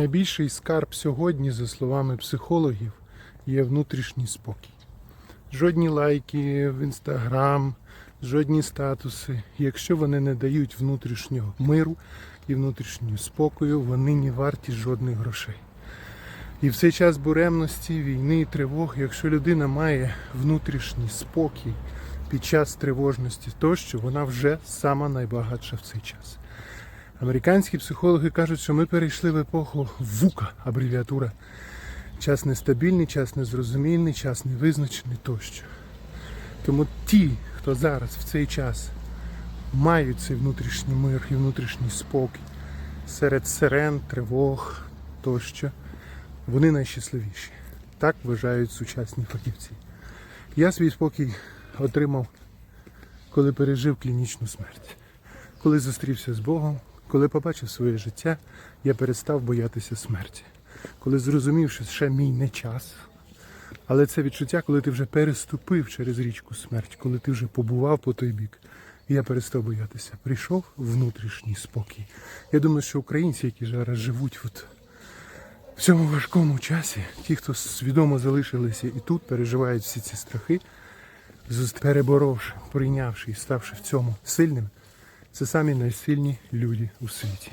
Найбільший скарб сьогодні, за словами психологів, є внутрішній спокій. Жодні лайки в інстаграм, жодні статуси, якщо вони не дають внутрішнього миру і внутрішнього спокою, вони не варті жодних грошей. І в цей час буремності, війни, тривог, якщо людина має внутрішній спокій під час тривожності, тощо вона вже сама найбагатша в цей час. Американські психологи кажуть, що ми перейшли в епоху ВУКа, абревіатура. Час нестабільний, час незрозумільний, час невизначений тощо. Тому ті, хто зараз в цей час мають цей внутрішній мир і внутрішній спокій серед сирен, тривог тощо, вони найщасливіші. Так вважають сучасні фахівці. Я свій спокій отримав, коли пережив клінічну смерть. Коли зустрівся з Богом, коли побачив своє життя, я перестав боятися смерті. Коли зрозумів, що ще мій не час. Але це відчуття, коли ти вже переступив через річку смерть, коли ти вже побував по той бік, я перестав боятися. Прийшов внутрішній спокій. Я думаю, що українці, які зараз живуть от в цьому важкому часі, ті, хто свідомо залишилися і тут, переживають всі ці страхи, переборовши, прийнявши і ставши в цьому сильним, це самі найсильні люди у світі.